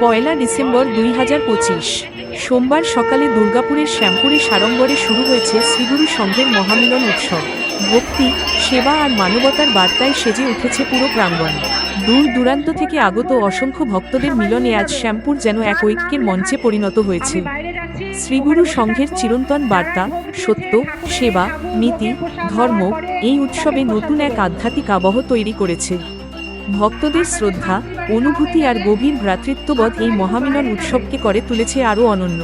পয়লা December দুই হাজার পঁচিশ। সোমবার সকালে দুর্গাপুরের শ্যামপুরে সারঙ্গরে শুরু হয়েছে শ্রীগুরু সংঘের মহামিলন উৎসব। ভক্তি, সেবা আর মানবতার বার্তায় সেজে উঠেছে পুরো প্রাঙ্গণ। দূর দূরান্ত থেকে আগত অসংখ্য ভক্তদের মিলনে আজ শ্যামপুর যেন এক ঐক্যের মঞ্চে পরিণত হয়েছে। শ্রীগুরু সংঘের চিরন্তন বার্তা, সত্য, সেবা, নীতি, ধর্ম এই উৎসবে নতুন এক আধ্যাত্মিক আবহ তৈরি করেছে। ভক্তদের শ্রদ্ধা, অনুভূতি আর গভীর ভ্রাতৃত্ববোধ এই মহামিলন উৎসবকে করে তুলেছে আরও অনন্য।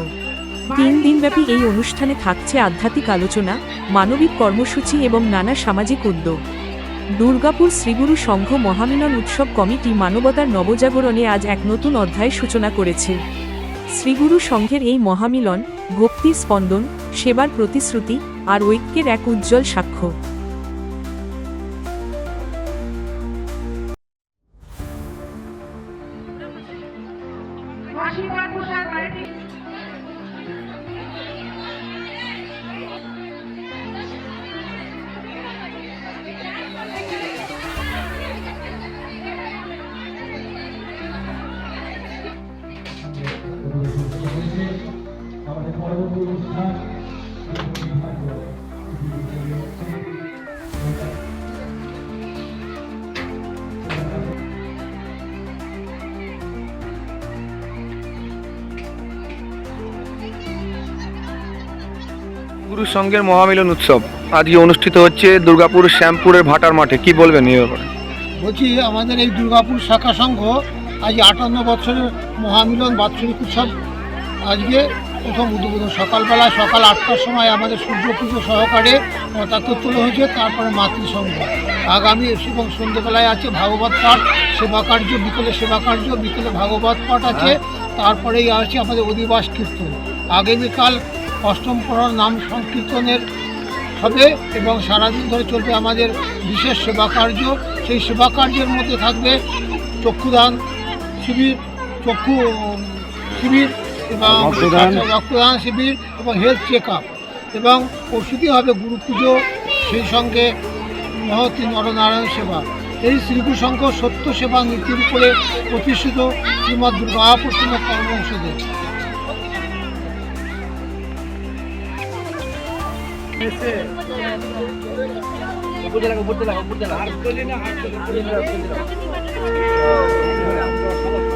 তিন দিনব্যাপী এই অনুষ্ঠানে থাকছে আধ্যাত্মিক আলোচনা, মানবিক কর্মসূচি এবং নানা সামাজিক উদ্যোগ। দুর্গাপুর শ্রীগুরু সংঘ মহামিলন উৎসব কমিটি মানবতার নবজাগরণে আজ এক নতুন অধ্যায় সূচনা করেছে। শ্রীগুরু সংঘের এই মহামিলন ভক্তির স্পন্দন, সেবার প্রতিশ্রুতি আর ঐক্যের এক উজ্জ্বল সাক্ষ্য। আশীর্বাদ আমাদের পরবর্তী অনুষ্ঠান গুরু সংঘের মহামিলন উৎসব। আজকে অনুষ্ঠিত হচ্ছে দুর্গাপুর শ্যামপুরের ভাটার মাঠে। কি বলবেন এই ব্যাপারে? বলছি আমাদের এই দুর্গাপুর শাখা সংঘ আজ আটান্ন বছরের মহামিলন বাৎসরিক উৎসব। আজকে প্রথম উদ্বোধন। সকালবেলা সকাল আটটার সময় আমাদের সূর্য পুজো সহকারে পতাকা তোলা হয়েছে তারপরে মাতৃসংঘ। আগামী এবং সন্ধ্যেবেলায় আছে ভাগবত পাঠ সেবা কার্য বিকেলে সেবা কার্য বিকেলে ভাগবত পাঠ আছে তারপরেই আছে আমাদের অধিবাস কীর্তন। আগামীকাল অষ্টম পড়ার নাম সংকীর্তনের হবে এবং সারাদিন ধরে চলবে আমাদের বিশেষ সেবা কার্য সেই সেবা কার্যের মধ্যে থাকবে চক্ষুদান শিবির চক্ষু শিবির এবং রক্তদান। শিবির এবং হেলথ চেক আপ এবং পরশুদি হবে গুরু পুজো সেই সঙ্গে মহতী নরনারায়ণ সেবা। এই সংঘ সত্য সেবা নীতির উপরে প্রতিষ্ঠিত শ্রীমৎ আর শ্রীমৎ কর্মবংশদের